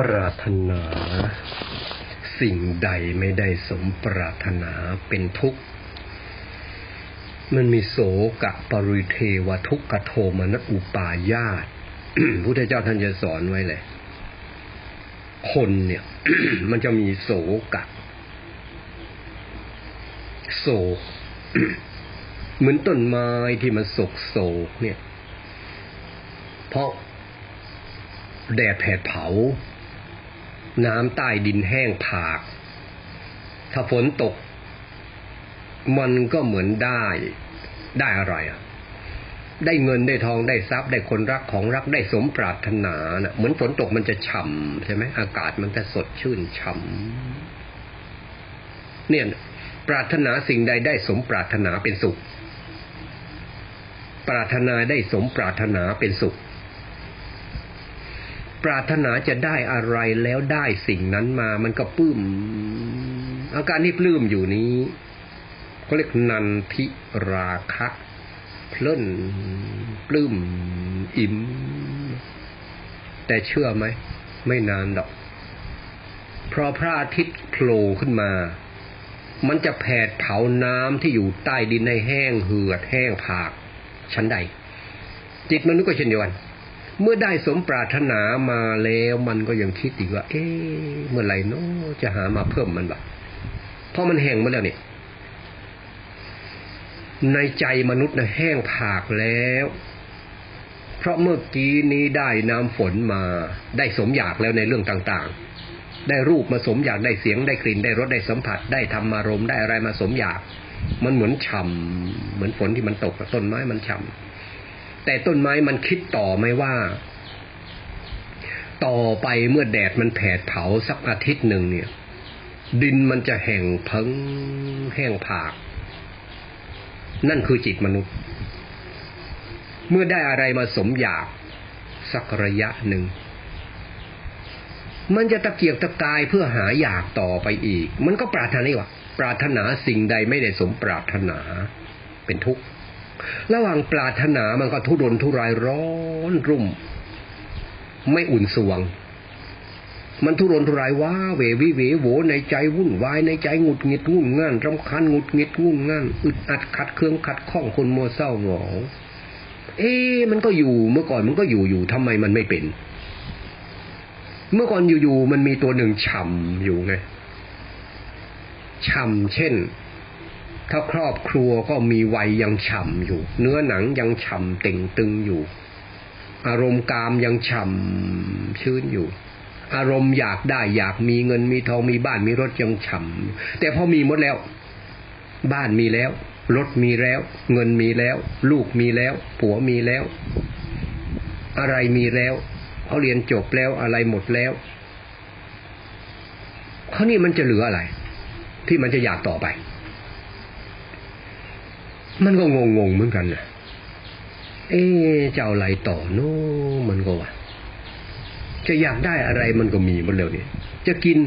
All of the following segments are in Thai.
ปรารถนา สิ่งใดไม่ได้สมปรารถนาเป็นทุกข์ มันมีโสกะปริเทวทุกขโทมนอุปายาตพุทธเจ้าท่านจะสอนไว้เลย คนเนี่ย มันจะมีโสกะ โศกเหมือนต้นไม้ที่มันสกโศกเนี่ย เพราะแดดแผดเผา น้ำใต้ดินแห้งผาก ถ้าฝนตก มันก็เหมือนได้ได้อะไรอะ ได้เงินได้ทองได้ทรัพย์ได้คนรักของรักได้สมปรารถนานะ่ะเหมือนฝนตกมันจะฉ่ำใช่ไหมอากาศมันจะสดชื่นฉ่ำเนี่ยปรารถนาสิ่งใดได้สมปรารถนาเป็นสุข ปรารถนาได้สมปรารถนาเป็นสุข ปรารถนาจะได้อะไรแล้วได้สิ่งนั้นมา มันก็ปลื้มอาการที่ปลื้มอยู่นี้เขาเรียกนันทิราคะเพลินปลื้มอิ่ม แต่เชื่อไหม ไม่นานดอก เพราะพระอาทิตย์โผล่ขึ้นมา มันจะแผดเผาน้ำที่อยู่ใต้ดินให้แห้งเหือดแห้งผากชั้นใด จิตมนุษย์ก็เช่นเดียวกัน เมื่อได้สมปรารถนามาแล้วมันก็ยังคิดอีกว่า เอ๊ะเมื่อไหร่เนาะจะหามาเพิ่มมันบ้างเพราะมันแห้งมาแล้วเนี่ยในใจมนุษย์นะแห้งผากแล้ว เพราะเมื่อกี้นี้ได้น้ำฝนมาได้สมอยากแล้วในเรื่องต่างๆ ได้รูปมาสมอยากได้เสียงได้กลิ่นได้รสได้สัมผัส ได้ธรรมารมได้อะไรมาสมอยาก มันเหมือนฉ่ำเหมือนฝนที่มันตกต้นไม้มันฉ่ำ แต่ต้นไม้มันคิดต่อไหมว่า ต่อไปเมื่อแดดมันแผดเผาสักอาทิตย์หนึ่งเนี่ย ดินมันจะแห้งพังแห้งผาก นั่นคือจิตมนุษย์ เมื่อได้อะไรมาสมอยาก สักระยะหนึ่งมันจะตะเกียกตะกายเพื่อหาอยากต่อไปอีก มันก็ปรารถนาว่าปรารถนาสิ่งใดไม่ได้สมปรารถนา เป็นทุกข์ ระหว่างปรารถนามันก็ทุรนทุรายร้อนรุ่ม ไม่อุ่นสวง มันทุรนทุรายว้าเววิเวโวในใจวุ่นวายในใจหงุดหงิดงุ่นง่านรำคาญหงุดหงิดงุ่นง่านอึดอัดขัดเครื่องขัดข้องคนมัวเศร้าหงอเอ๊มันก็อยู่เมื่อก่อนมันก็อยู่อยู่ทำไมมันไม่เป็น เมื่อก่อนอยู่ๆมันมีตัวหนึ่งฉ่ำอยู่ไงฉ่ำเช่น ถ้าครอบครัวก็มีวัยยังฉ่ำอยู่ เนื้อหนังยังฉ่ำเต่งตึงอยู่ อารมณ์กามยังฉ่ำชื้นอยู่ อารมณ์อยากได้อยากมีเงินมีทองมีบ้านมีรถยังฉ่ำแต่พอมีหมดแล้ว บ้านมีแล้ว รถมีแล้ว เงินมีแล้ว ลูกมีแล้ว ผัวมีแล้ว อะไรมีแล้วเขาเรียนจบแล้วอะไรหมดแล้วเขานี่มันจะเหลืออะไร ที่มันจะอยากต่อไป มันก็งงงเหมือนกันนะเอ๊จะเอาอะไรต่อโน้มันก็ว่าจะอยากได้อะไรมันก็มีหมดแล้วเนี่ย จะกิน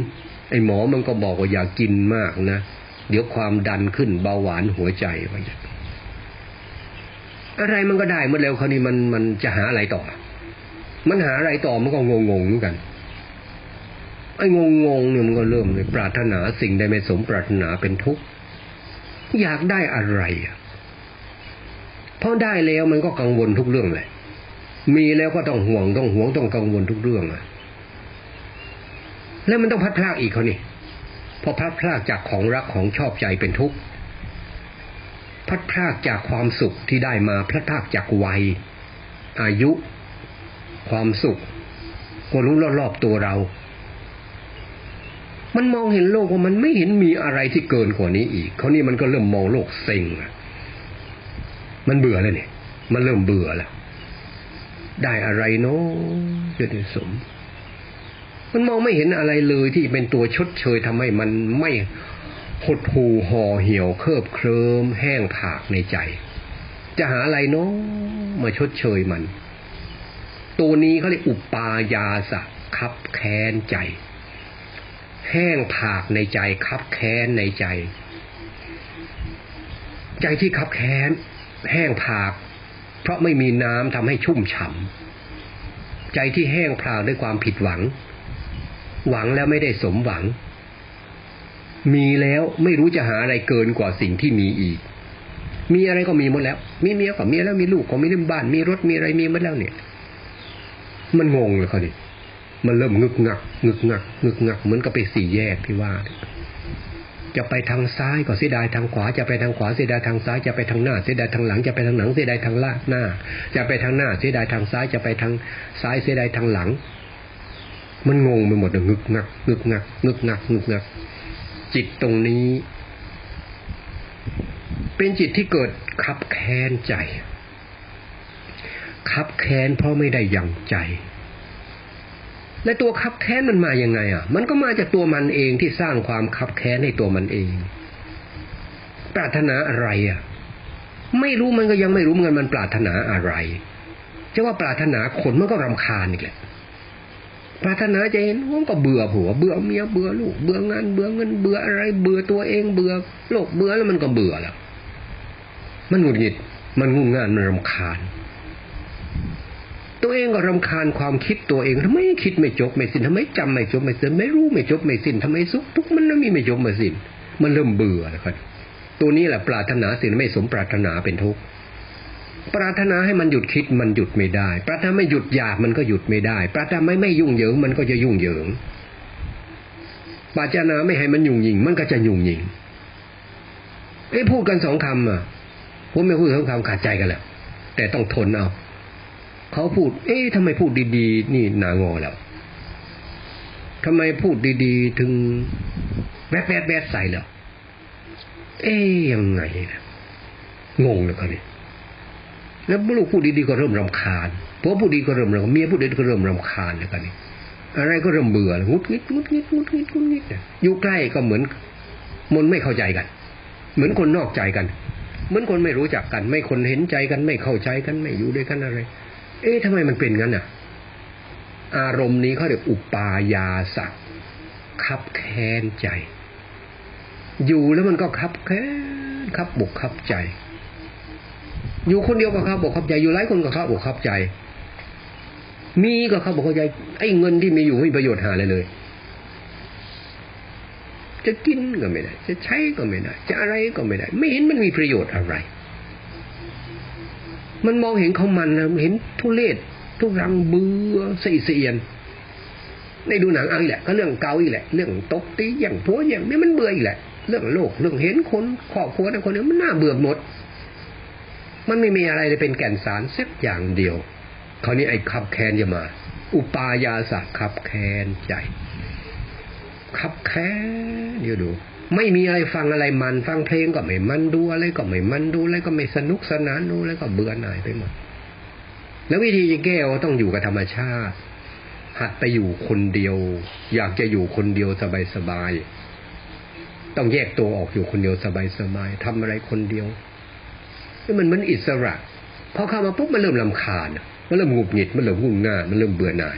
ไอ้หมอมันก็บอกว่าอยากกินมากนะ เดี๋ยวความดันขึ้นเบาหวานหัวใจว่าอย่างอะไรมันก็ได้เมื่อแล้วคราวนี้มันมันจะหาอะไรต่อ มันหาอะไรต่อมันก็งงงเหมือนกัน ไอ้งงงเนี่ยมันก็เริ่มเลยปรารถนาสิ่งใดไม่สมปรารถนาเป็นทุกข์อยากได้อะไรอะ พราะได้แล้วมันก็กังวลทุกเรื่องเลย มีแล้วก็ต้องห่วงต้องห่วงต้องกังวลทุกเรื่องอะแล้วมันต้องพัดพลากอีกเขานี่พอพัดพลากจากของรักของชอบใจเป็นทุกข์พัดพลากจากความสุขที่ได้มาพัดพลากจากวัย อายุ ความสุขก็รู้รอบๆตัวเรา มันมองเห็นโลกว่ามันไม่เห็นมีอะไรที่เกินกว่านี้อีกเขานี่มันก็เริ่มมองโลกเซ็งอะ มันเบื่อแล้วเนี่ยมันเริ่มเบื่อแล้ว ได้อะไรเนาะจะได้สม มันมองไม่เห็นอะไรเลยที่เป็นตัวชดเชยทำให้มันไม่หดหูห่อเหี่ยวเคิบเคลิมแห้งผากในใจ จะหาอะไรเนาะมาชดเชยมัน ตัวนี้เขาเรียกอุปายาสะคับแค้นใจ แห้งผากในใจคับแค้นในใจ ใจที่คับแค้น แห้งผาก เพราะไม่มีน้ำทำให้ชุ่มฉ่ำใจที่แห้งผากด้วยความผิดหวัง หวังแล้วไม่ได้สมหวัง มีแล้วไม่รู้จะหาอะไรเกินกว่าสิ่งที่มีอีก มีอะไรก็มีหมดแล้ว มีเมียก็มีแล้วมีลูกก็มีเรื่องบ้าน มีรถมีอะไรมีหมดแล้วเนี่ย มันงงเลยเขาดิมันเริ่มงึกงักงึกงักงึกงักเหมือนกับไปสี่แยกที่ว่า จะไปทางซ้ายก็เสียดายทางขวา จะไปทางขวาเสียดายทางซ้าย จะไปทางหน้าเสียดายทางหลัง จะไปทางหลังเสียดายทางล่างหน้า จะไปทางหน้าเสียดายทางซ้าย จะไปทางซ้ายเสียดายทางหลัง มันงงไปหมดเลยงึกงักงึกงักงึกงักงึกงัก จิตตรงนี้ เป็นจิตที่เกิดขับแค้นใจขับแค้นเพราะไม่ได้อยังใจ และตัวขับแค้นมันมาอยังไงอะ มันก็มาจากตัวมันเองที่สร้างความขับแค้นให้ตัวมันเอง ปรารถนาอะไรอะ ไม่รู้มันก็ยังไม่รู้เงินมันปรารถนาอะไรจะว่าปรารถนาคนมันก็รำคาญอีกแหละ ปรารถนาจะเห็นมันก็เบื่อผัว เบื่อเมีย เบื่อลูก เบื่องาน เบื่อเงิน เบื่ออะไร เบื่อตัวเอง เบื่อโลก เบื่อแล้วมันก็เบื่อแล้ว มันหงุดหงิด มันงุ่นงาน มันรำคาญ ตัวเองก็รำคาญความคิดตัวเองทำไมคิดไม่จบไม่สิ้นทำไมจำไม่จบไม่สิ้นไม่รู้ไม่จบไม่สิ้นทำไมสุขทุกมันไม่มีไม่จบไม่สิ้น มันเริ่มเบื่อแล้วครับตัวนี้แหละปรารถนาสิ่งไม่สมปรารถนาเป็นทุกข์ปรารถนาให้มันหยุดคิดมันหยุดไม่ได้ ปรารถนาไม่หยุดอยากมันก็หยุดไม่ได้ ปรารถนาไม่ไม่ยุ่งเหยิงมันก็จะยุ่งเหยิงปรารถนาไม่ให้มันยุ่งยิง มันก็จะยุ่งยิงไอ้พูดกันสองคำอะผมไม่พูดสองคำขาดใจกันแล้วแต่ต้องทนเอา เขาพูด เอ๊ะทำไมพูดดีๆ นี่นางอแล้วทำไมพูดดีๆ ถึงแวดแวดแวดใส่แล้วเอ๊ยยังไงนะงงเลยเขาเนี่ยแล้วลูกพูดดีๆก็เริ่มรำคาญผัวพูดดีก็เริ่มรำเมียพูดดีก็เริ่มรำคาญแล้วกันนี่อะไรก็เริ่มเบื่องุดงิดงุดงิดงุดงิดงุดงิดอยู่ใกล้ก็เหมือนมันไม่เข้าใจกัน เหมือนคนนอกใจกัน เหมือนคนไม่รู้จักกัน ไม่คนเห็นใจกัน ไม่เข้าใจกันไม่อยู่ด้วยกันอะไร เอ๊ะทำไมมันเป็นงั้นอะ อารมณ์นี้เขาเรียกอุปายาสักคับแค้นใจ อยู่แล้วมันก็คับแค้นคับบกคับใจ อยู่คนเดียวก็คับบกคับใจ อยู่หลายคนก็คับบกคับใจ มีก็คับบกคับใจ ไอ้เงินที่มีอยู่ไม่มีประโยชน์หาเลยเลย จะกินก็ไม่ได้ จะใช้ก็ไม่ได้ จะอะไรก็ไม่ได้ ไม่เห็นมันมีประโยชน์อะไร มันมองเห็นเขามันนะเห็นทุเลศทุรังเบื่อเสียเสียนในดูหนังเอาอีกแหละ ก็เรื่องเก่าอีกแหละ เรื่องตบตีอย่างผัวอย่างนี้มันเบื่ออีกแหละ เรื่องโลกเรื่องเห็นคนครอบครัวนั้นคนนี้มันน่าเบื่อหมด มันไม่มีอะไรเลยเป็นแก่นสารสักอย่างเดียวคราวนี้ไอ้ขับแคนจะมา อุปายาสะขับแคนใจขับแคนเดี๋ยวดู ไม่มีอะไรฟังอะไรมัน ฟังเพลงก็ไม่มันดูอะไรก็ไม่มันดูอะไรก็ไม่สนุกสนานดูอะไรก็เบื่อหน่ายไปหมดแล้ววิธีจะแก้ต้องอยู่กับธรรมชาติ หัดไปอยู่คนเดียว อยากจะอยู่คนเดียวสบายๆต้องแยกตัวออกอยู่คนเดียวสบายๆทำอะไรคนเดียวมันมือนอิสระพอเข้ามาปุ๊บมันเริ่มลำคาญมันเริ่มหงุดหงิดมันเริ่มงุ่นง่ามันเริ่มเบื่อหน่าย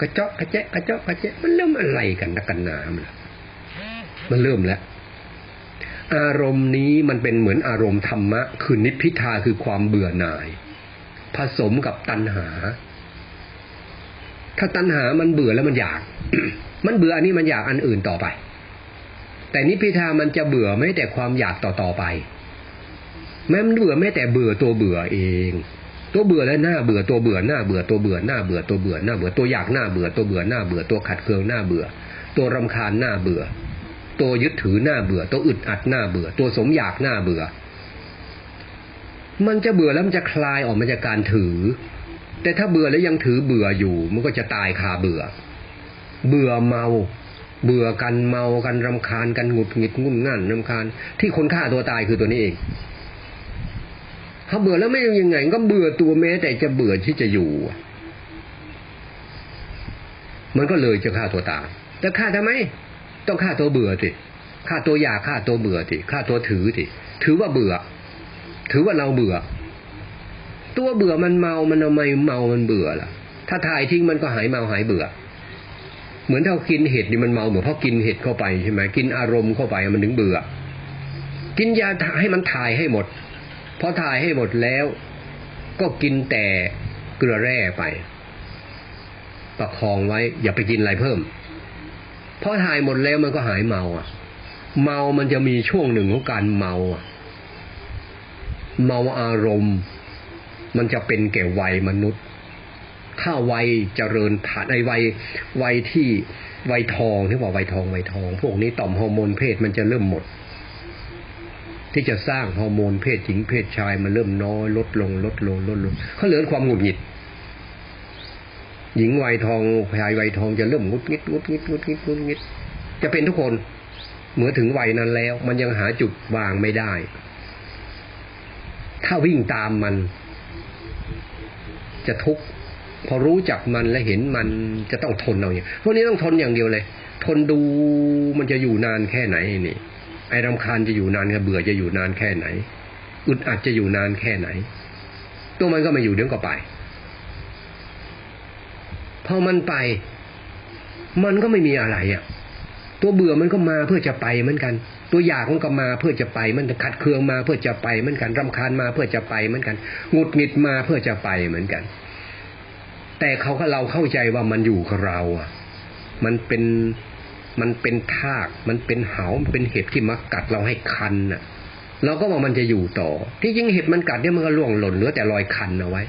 กระเจาะกระเจะกระเจาะกระเจะมันเริ่มอะไรกันนักกันหนามัน มันเริ่มแล้ว อารมณ์นี้มันเป็นเหมือนอารมณ์ธรรมะ คือนิพพิทาคือความเบื่อหน่าย ผสมกับตัณหา ถ้าตัณหามันเบื่อแล้วมันอยาก มันเบื่ออันนี้มันอยากอันอื่นต่อไป แต่นิพพิทามันจะเบื่อไม่แต่ความอยากต่อต่อไปแม้มันเบื่อไม่แต่เบื่อตัวเบื่อเองตัวเบื่อและหน้าเบื่อตัวเบื่อหน้าเบื่อตัวเบื่อหน้าเบื่อตัวเบื่อหน้าเบื่อตัวอยากหน้าเบื่อตัวเบื่อหน้าเบื่อตัวขัดเคืองหน้าเบื่อ ตัวรำคาญหน้าเบื่อ ตัวยึดถือหน้าเบื่อ ตัวอึดอัดหน้าเบื่อ ตัวสมอยากหน้าเบื่อ มันจะเบื่อแล้วมันจะคลายออกมาจากการถือ แต่ถ้าเบื่อแล้วยังถือเบื่ออยู่ มันก็จะตายคาเบื่อ เบื่อเมา เบื่อกันเมากันรำคาญกันหงุดหงิดงุ่นง่านรำคาญ ที่คนฆ่าตัวตายคือตัวนี้เองเขาเบื่อแล้วไม่ยังไง ก็เบื่อตัวแม้ แต่จะเบื่อที่จะอยู่ มันก็เลยจะฆ่าตัวตายแต่ฆ่าทำไม ต้องฆ่าตัวเบื่อสิฆ่าตัวอยากฆ่าตัวเบื่อสิฆ่าตัวถือสิถือว่าเบื่อ ถือว่าเราเบื่อ ตัวเบื่อมันเมามันทำไมเมามันเบื่อล่ะ ถ้าถ่ายทิ้งมันก็หายเมาหายเบื่อ เหมือนถ้ากินเห็ดนี่มันเมาเหมือนเพราะกินเห็ดเข้าไปใช่ไหมกินอารมณ์เข้าไปมันถึงเบื่อ กินยาให้มันถ่ายให้หมดพอถ่ายให้หมดแล้ว ก็กินแต่เกลือแร่ไป ประคองไว้ อย่าไปกินอะไรเพิ่ม พอถ่ายหมดแล้วมันก็หายเมาอะ เมามันจะมีช่วงหนึ่งของการเมาอะ เมาอารมณ์ มันจะเป็นแก่วัยมนุษย์ ถ้าวัยเจริญผ่านในวัยวัยที่วัยทองที่ว่าวัยทองวัยทอง พวกนี้ต่อมฮอร์โมนเพศมันจะเริ่มหมด ที่จะสร้างฮอร์โมนเพศหญิงเพศชายมันเริ่มน้อยลดลงลดลงลดลงเขาเหลือความหงุดหงิด หญิงวัยทองชายวัยทองจะเริ่มงุดงิดงุดงิดงุดงิดงุดงิด จะเป็นทุกคนเมื่อถึงวัยนั้นแล้ว มันยังหาจุดวางไม่ได้ ถ้าวิ่งตามมัน จะทุกข์พอรู้จักมันและเห็นมันจะต้องทนเอาอย่างพวกนี้ต้องทนอย่างเดียวเลย ทนดูมันจะอยู่นานแค่ไหนนี่ ไอ้รำคาญจะอยู่นานกับเบื่อจะอยู่นานแค่ไหน อึดอัดจะอยู่นานแค่ไหน ตัวมันก็มาอยู่เดี๋ยวก็ไป พอมันไป มันก็ไม่มีอะไรอะ ตัวเบื่อมันก็มาเพื่อจะไปเหมือนกัน ตัวอยากมันก็มาเพื่อจะไป มันขัดเคืองมาเพื่อจะไปเหมือนกันรำคาญมาเพื่อจะไปเหมือนกันหงุดหงิดมาเพื่อจะไปเหมือนกัน แต่เขาก็เราเข้าใจว่ามันอยู่กับเราอะ มันเป็นมันเป็นทาก มันเป็นเหามันเป็นเห็บที่มากัดเราให้คันน่ะ เราก็ว่ามันจะอยู่ต่อ ที่จริงเห็บมันกัดเนี่ยมันก็ล่วงหล่นเหลือแต่รอยคันเอาไว้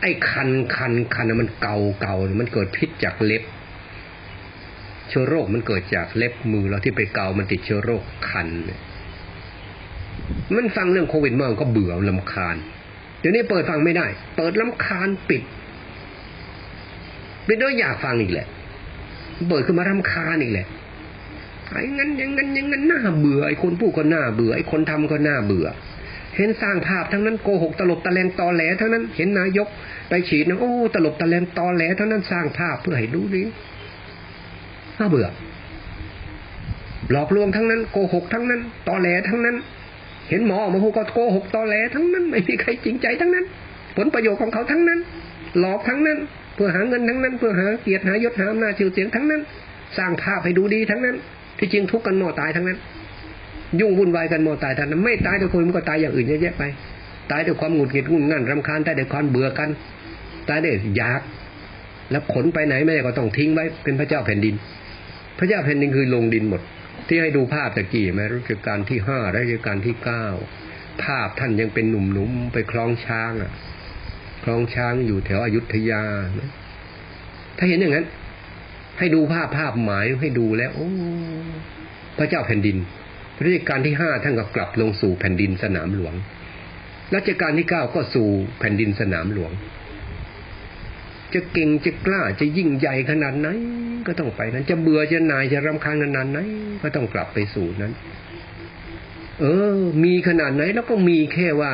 ไอ้คันคันคันมันเกาเกามันเกิดพิษจากเล็บ เชื้อโรคมันเกิดจากเล็บมือเราที่ไปเกามันติดเชื้อโรคคัน มันฟังเรื่องโควิดมาก็เบื่อลำคาญ เดี๋ยวนี้เปิดฟังไม่ได้ เปิดลำคาญปิดปิดด้วยอยากฟังอีกแหละ เปิดขึ้นมารำคาญอีกแหละไอ้งั้นอย่างงั้นอย่างงั้นน่าเบื่อไอ้คนพูดก็น่าเบื่อไอ้คนทำก็น่าเบื่อ เห็นสร้างภาพทั้งนั้นโกหกตลบตะแลงตอแหลทั้งนั้นเห็นนายกไปฉีดนะโอ้ตลบตะแลงตอแหลทั้งนั้นสร้างภาพเพื่อให้ดูนี้น่าเบื่อ หลอกลวงทั้งนั้นโกหกทั้งนั้นตอแหลทั้งนั้น เห็นหมอออกมาพูดก็โกหกตอแหลทั้งนั้นไม่มีใครจริงใจทั้งนั้น ผลประโยชน์ของเขาทั้งนั้น หลอกทั้งนั้น เพื่อหาเงินทั้งนั้น เพื่อหาเกียรติหายศหาอำนาจชื่อเสียงทั้งนั้น สร้างภาพให้ดูดีทั้งนั้น ที่จริงทุกข์กันหมอตายทั้งนั้น ยุ่งวุ่นวายกันหมอตายทันไม่ตายด้วยคนมันก็ตายอย่างอื่นเยอะแยะไป ตายด้วยความหงุดหงิดงุ่นงันรำคาญตายด้วยความเบื่อกัน ตายด้วยอยาก แล้วขนไปไหนไม่ได้ก็ต้องทิ้งไว้เป็นพระเจ้าแผ่นดิน พระเจ้าแผ่นดินคือลงดินหมด ที่ให้ดูภาพตะกี้ไหมรัชกาลที่ห้ารัชกาลที่เก้าภาพท่านยังเป็นหนุ่มๆไปคล้องช้างอะคลองช้างอยู่แถวอยุธยา ถ้าเห็นอย่างนั้น ให้ดูภาพภาพหมายให้ดูแล้ว โอ้ พระเจ้าแผ่นดิน รัชกาลที่ห้าท่านก็กลับลงสู่แผ่นดินสนามหลวงรัชกาลที่เก้าก็สู่แผ่นดินสนามหลวง จะเก่งจะกล้าจะยิ่งใหญ่ขนาดไหนก็ต้องไปนั้น จะเบื่อจะนายจะรำคาญขนาดไหนก็ต้องกลับไปสู่นั้น เออ มีขนาดไหนแล้วก็มีแค่ว่า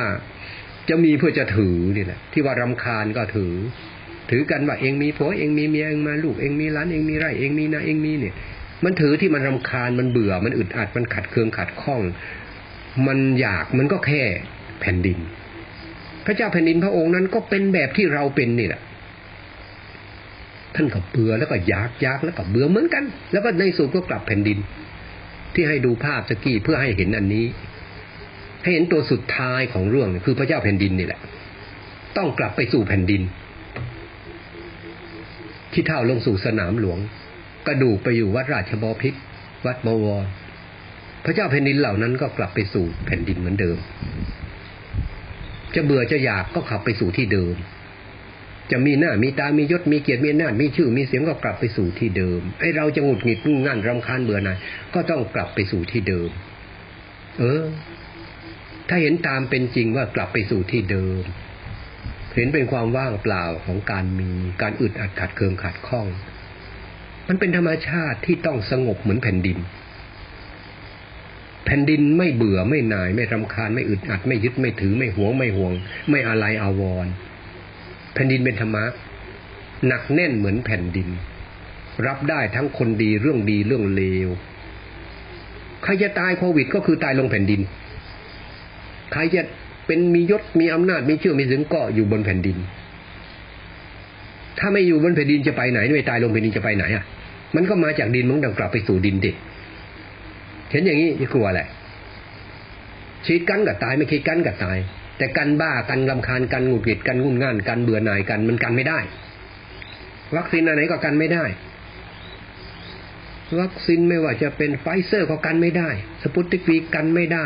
จะมีเพื่อจะถือนี่แหละที่ว่ารำคาญก็ถือ ถือกันว่าเองมีผัวเองมีเมียเองมาลูกเองมีร้านเองมีไร่เองมีนาเองมีเนี่ย มันถือที่มันรำคาญมันเบื่อมันอึดอัดมันขัดเคืองขัดข้อง มันอยากมันก็แค่แผ่นดิน พระเจ้าแผ่นดินพระองค์นั้นก็เป็นแบบที่เราเป็นนี่แหละท่านก็เบื่อแล้วก็อยากอยากแล้วก็เบื่อเหมือนกัน แล้วก็ในสุดก็กลับแผ่นดิน ที่ให้ดูภาพตะกี้เพื่อให้เห็นอันนี้ ให้เห็นตัวสุดท้ายของเรื่องคือพระเจ้าแผ่นดินนี่แหละ ต้องกลับไปสู่แผ่นดินที่เท่าลงสู่สนามหลวง กระดูกไปอยู่วัดราชบพิตรวัดบวร พระเจ้าแผ่นดินเหล่านั้นก็กลับไปสู่แผ่นดินเหมือนเดิม จะเบื่อจะอยากก็ขับไปสู่ที่เดิม จะมีหน้ามีตามียศมีเกียรติมีหน้ามีชื่อมีเสียงก็กลับไปสู่ที่เดิมไอ้เราจะหงุดหงิดงั่นรำคาญเบื่อหน่ายก็ต้องกลับไปสู่ที่เดิม เออ ถ้าเห็นตามเป็นจริงว่ากลับไปสู่ที่เดิม เห็นเป็นความว่างเปล่าของการมีการอึดอัดขัดเคืองขัดข้อง มันเป็นธรรมชาติที่ต้องสงบเหมือนแผ่นดิน แผ่นดินไม่เบื่อไม่นาย ไม่รำคาญไม่อึดอัด ไม่ยึดไม่ถือไม่หวงไม่ห่วง ไม่อะไรอาวรแผ่นดินเป็นธรรมะหนักแน่นเหมือนแผ่นดิน รับได้ทั้งคนดีเรื่องดีเรื่องเลวใครจะตายโควิด ก็คือตายลงแผ่นดินใครจะเป็นมียศมีอำนาจมีชื่อมีเสียงก็อยู่บนแผ่นดิน ถ้าไม่อยู่บนแผ่นดินจะไปไหนไม่ตายลงแผ่นดินจะไปไหนอะ มันก็มาจากดินมันต้องกลับไปสู่ดินดิเห็นอย่างนี้จะกลัวอะไรชีดกันกับตายไม่คิดกันกับตาย แต่กันบ้ากันลำคาญกันหงุดหงิดกันงุนง่านกันเบื่อหน่ายกันมันกันไม่ได้ วัคซีนอะไรก็กันไม่ได้ วัคซีนไม่ว่าจะเป็นไฟเซอร์ก็กันไม่ได้ สปุตติกวีกันไม่ได้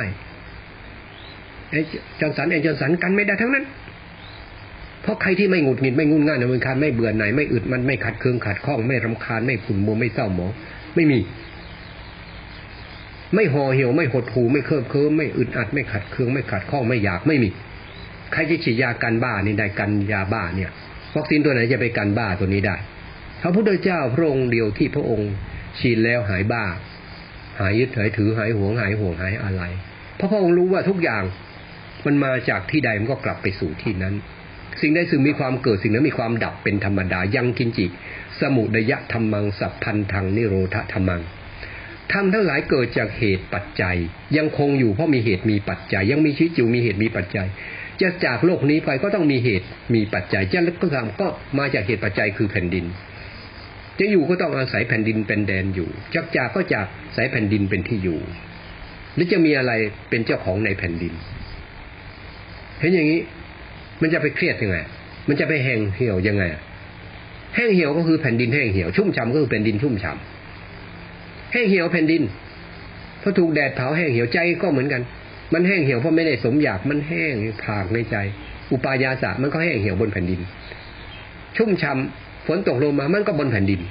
ไอ้จอนสันแอนจอนสันกันไม่ได้ทั้งนั้น เพราะใครที่ไม่หงุดหงิดไม่งุนง่านไม่คานไม่เบื่อหน่ายไม่อึดมันไม่ขัดเคืองขัดข้องไม่รำคาญไม่ขุ่นมัวไม่เศร้าหมองไม่มี ไม่ห่อเหี่ยวไม่หดหูไม่เคลิบเคลิ้มไม่อึดอัดไม่ขัดเคืองไม่ขัดข้องไม่อยากไม่มี ใครจะฉีดยากันบ้านี่ได้กันยาบ้าเนี่ยวัคซีนตัวไหนจะไปกันบ้าตัวนี้ได้พระพุทธเจ้าพระองค์เดียวที่พระองค์ฉีดแล้วหายบ้า หายยึดหายถือหายหวงหายห่วงหายอะไร เพราะพระองค์รู้ว่าทุกอย่างมันมาจากที่ใดมันก็กลับไปสู่ที่นั้น สิ่งใดซึ่งมีความเกิดสิ่งนั้นมีความดับเป็นธรรมดายังกินจิ สมุดยะธรรมังสัพพันธังนิโรธธรรมังธรรมทั้งหลายเกิดจากเหตุปัจจัย ยังคงอยู่เพราะมีเหตุมีปัจจัย ยังมีชีวิตอยู่มีเหตุมีปัจจัย จะจากโลกนี้ไปก็ต้องมีเหตุมีปัจจัยจะก็ตามก็มาจากเหตุปัจจัยคือแผ่นดิน จะอยู่ก็ต้องอาศัยแผ่นดินเป็นแดนอยู่จากจากก็จากสายแผ่นดินเป็นที่อยู่ หรือจะมีอะไรเป็นเจ้าของในแผ่นดิน เห็นอย่างนี้ มันจะไปเครียดยังไง มันจะไปแห้งเหี่ยวยังไง แห้งเหี่ยวก็คือแผ่นดินแห้งเหี่ยว ชุ่มฉ่าก็คือแผ่นดินชุ่มฉ่าแห้งเหี่ยวแผ่นดินเพราะถูกแดดเผาแห้งเหี่ยวใจก็เหมือนกัน มันแห้งเหี่ยวเพราะไม่ได้สมอยาก มันแห้งผากในใจ อุปายาสะมันก็แห้งเหี่ยวบนแผ่นดิน ชุ่มฉ่าฝนตกลงมามันก็บนแผ่นดิน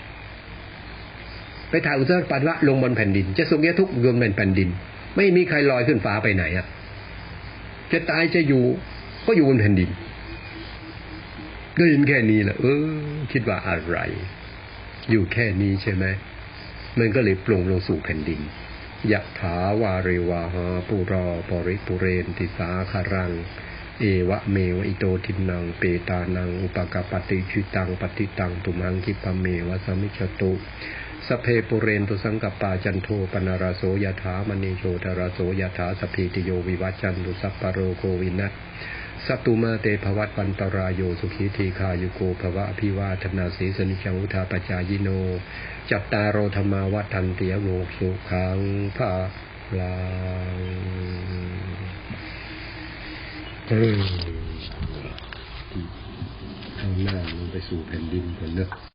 ไปถ่ายอุตสาหปัสวะลงบนแผ่นดิน จะสุขจะทุกข์รวมเป็นแผ่นดิน ไม่มีใครลอยขึ้นฟ้าไปไหนอะ จะตายจะอยู่ ก็อยู่บนแผ่นดินได้ยินแค่นี้แหละเออ คิดว่าอะไร อยู่แค่นี้ใช่ไหมมันก็เลยปลงลงสู่แผ่นดินยะถาวาเรวาหาปุรอปริปุเรนติสาคารัง เอวะเมวอิโตทินังเปตานังอุปกปปติชิตังปฏิตังตุมังคิปะเมวะสมิจตุสเพปุเรนตุสังกปาจันโทปนาราโสยถามณีโชตราโสยถาสพีติโยวิวัจจันตุสัพปโรโกวินัส สัตตุมาเตภวัตปันตรายโยสุขีทีคายุโกภวะพิวาธนาสีสนิจังุทาปจายโน จัตตารโรธรรมาวัฏันติยโมสุขังภาลังเออเอาหน้าลงไปสู่แผ่นดินก่อนเนอะ